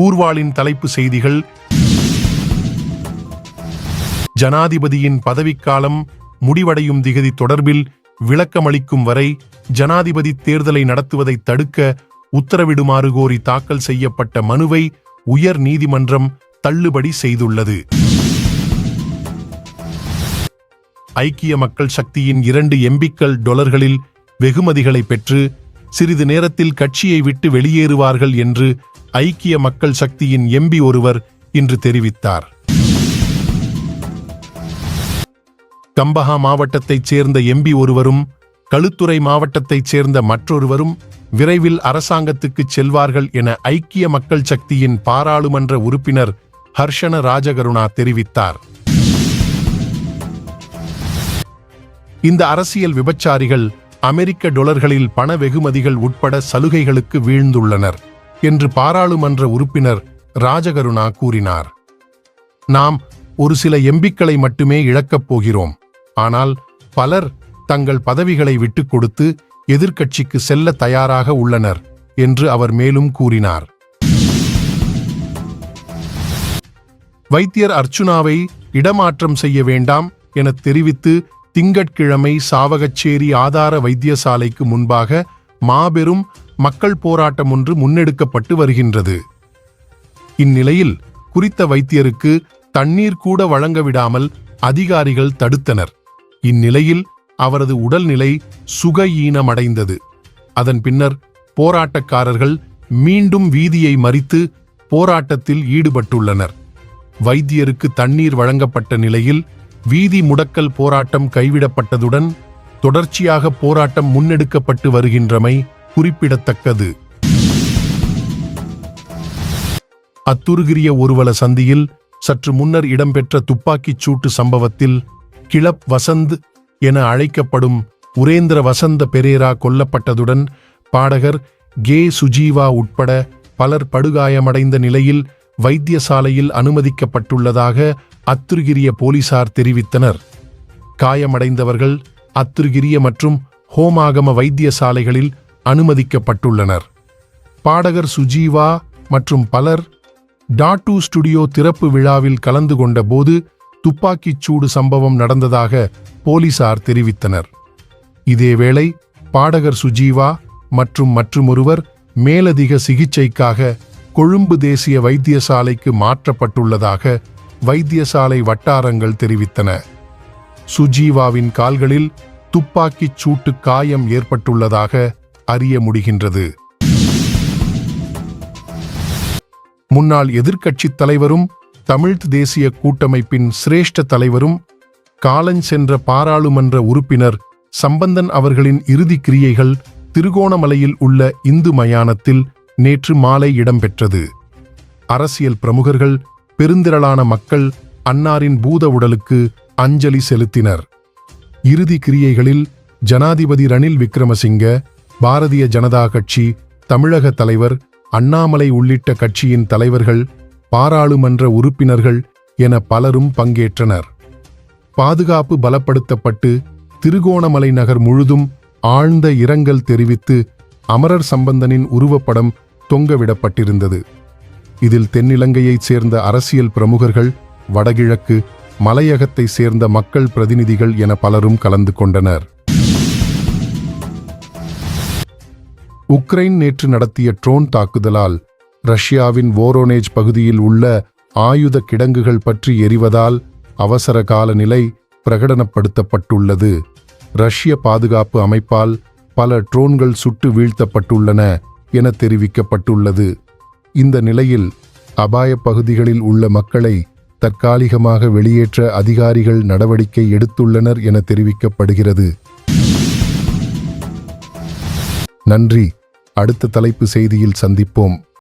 கூர்வாளின் தலைப்பு செய்திகள். ஜனாதிபதியின் பதவிக்காலம் முடிவடையும் திகதி தொடர்பில் விளக்கமளிக்கும் வரை ஜனாதிபதி தேர்தலை நடத்துவதை தடுக்க உத்தரவிடுமாறு கோரி தாக்கல் செய்யப்பட்ட மனுவை உயர் நீதிமன்றம் தள்ளுபடி செய்துள்ளது. ஐக்கிய மக்கள் சக்தியின் இரண்டு எம்பிக்கள் டொலர்களில் வெகுமதிகளை பெற்று சிறிது நேரத்தில் கட்சியை விட்டு வெளியேறுவார்கள் என்று ஐக்கிய மக்கள் சக்தியின் எம்பி ஒருவர் இன்று தெரிவித்தார். கம்பஹா மாவட்டத்தைச் சேர்ந்த எம்பி ஒருவரும் களுத்துறை மாவட்டத்தைச் சேர்ந்த மற்றொருவரும் விரைவில் அரசாங்கத்துக்கு செல்வார்கள் என ஐக்கிய மக்கள் சக்தியின் பாராளுமன்ற உறுப்பினர் ஹர்ஷன ராஜகருணா தெரிவித்தார். இந்த அரசியல் விபச்சாரிகள் அமெரிக்க டொலர்களில் பண வெகுமதிகள் உட்பட சலுகைகளுக்கு வீழ்ந்துள்ளனர் என்று பாராளுமன்ற உறுப்பினர் ராஜகருணா கூறினார். நாம் ஒரு சில எம்பிக்களை மட்டுமே இழக்கப் போகிறோம். ஆனால் பலர் தங்கள் பதவிகளை விட்டுக் கொடுத்து எதிர்க்கட்சிக்கு செல்ல தயாராக உள்ளனர் என்று அவர் மேலும் கூறினார். வைத்தியர் அர்ச்சுனாவை இடமாற்றம் செய்ய வேண்டாம் என தெரிவித்து திங்கட்கிழமை சாவகச்சேரி ஆதார வைத்தியசாலைக்கு முன்பாக மாபெரும் மக்கள் போராட்டம் ஒன்று முன்னெடுக்கப்பட்டு வருகின்றது. இந்நிலையில் குறித்த வைத்தியருக்கு தண்ணீர் கூட வழங்க விடாமல் அதிகாரிகள் தடுத்தனர். இந்நிலையில் அவரது உடல்நிலை சுகஈனமடைந்தது அதன் பின்னர் போராட்டக்காரர்கள் மீண்டும் வீதியை மறித்து போராட்டத்தில் ஈடுபட்டுள்ளனர். வைத்தியருக்கு தண்ணீர் வழங்கப்பட்ட நிலையில் வீதி முடக்கல் போராட்டம் கைவிடப்பட்டதுடன் தொடர்ச்சியாக போராட்டம் முன்னெடுக்கப்பட்டு வருகின்றமை குறிப்பிடத்தக்கது. அத்துருகிரிய ஒருவல சந்தியில் சற்று முன்னர் இடம்பெற்ற துப்பாக்கிச் சூட்டு சம்பவத்தில் கிளப் வசந்த் என அழைக்கப்படும் உரேந்திர வசந்த பெரேரா கொல்லப்பட்டதுடன் பாடகர் கே. சுஜீவா உட்பட பலர் படுகாயமடைந்த நிலையில் வைத்தியசாலையில் அனுமதிக்கப்பட்டுள்ளதாக அத்துருகிரிய போலீசார் தெரிவித்தனர். காயமடைந்தவர்கள் அத்துருகிரிய மற்றும் ஹோமாகம வைத்தியசாலைகளில் அனுமதிக்கப்பட்டுள்ளனர். பாடகர் சுஜீவா மற்றும் பலர் டாட்டூ ஸ்டுடியோ திறப்பு விழாவில் கலந்து கொண்ட போது துப்பாக்கிச் சூடு சம்பவம் நடந்ததாக போலீசார் தெரிவித்தனர். இதேவேளை பாடகர் சுஜீவா மற்றும் மற்றுமொருவர் மேலதிக சிகிச்சைக்காக கொழும்பு தேசிய வைத்தியசாலைக்கு மாற்றப்பட்டுள்ளதாக வைத்தியசாலை வட்டாரங்கள் தெரிவித்தன. சுஜீவாவின் கால்களில் துப்பாக்கிச் சூட்டு காயம் ஏற்பட்டுள்ளதாக அறிய முடிகின்றது. முன்னாள் எதிர்க்கட்சித் தலைவரும் தமிழ்த் தேசிய கூட்டமைப்பின் சிரேஷ்ட தலைவரும் காலஞ்சென்ற பாராளுமன்ற உறுப்பினர் சம்பந்தன் அவர்களின் இறுதி கிரியைகள் திருகோணமலையில் உள்ள இந்து மயானத்தில் நேற்று மாலை இடம்பெற்றது. அரசியல் பிரமுகர்கள் பெருந்திரளான மக்கள் அன்னாரின் பூத உடலுக்கு அஞ்சலி செலுத்தினர். இறுதி கிரியைகளில் ஜனாதிபதி ரணில் விக்ரமசிங்க பாரதிய ஜனதா கட்சி தமிழக தலைவர் அண்ணாமலை உள்ளிட்ட கட்சியின் தலைவர்கள் பாராளுமன்ற உறுப்பினர்கள் என பலரும் பங்கேற்றனர். பாதுகாப்பு பலப்படுத்தப்பட்டு திருகோணமலை நகர் முழுதும் ஆழ்ந்த இரங்கல் தெரிவித்து அமரர் சம்பந்தனின் உருவப்படம் தொங்கவிடப்பட்டிருந்தது இதில் தென்னிலங்கையைச் சேர்ந்த அரசியல் பிரமுகர்கள் வடகிழக்கு மலையகத்தை சேர்ந்த மக்கள் பிரதிநிதிகள் என பலரும் கலந்து கொண்டனர். உக்ரைன் நேற்று நடத்திய ட்ரோன் தாக்குதலால் ரஷ்யாவின் வோரோனேஜ் பகுதியில் உள்ள ஆயுத கிடங்குகள் பற்றி எரிவதால் அவசர கால நிலை பிரகடனப்படுத்தப்பட்டுள்ளது. ரஷ்ய பாதுகாப்பு அமைப்பால் பல ட்ரோன்கள் சுட்டு வீழ்த்தப்பட்டுள்ளன. என தெரிவிக்கப்பட்டுள்ளது. இந்த நிலையில் அபாய பகுதிகளில் உள்ள மக்களை தற்காலிகமாக வெளியேற்ற அதிகாரிகள் நடவடிக்கை எடுத்துள்ளனர் என தெரிவிக்கப்படுகிறது. நன்றி. அடுத்த தலைப்பு செய்தியில் சந்திப்போம்.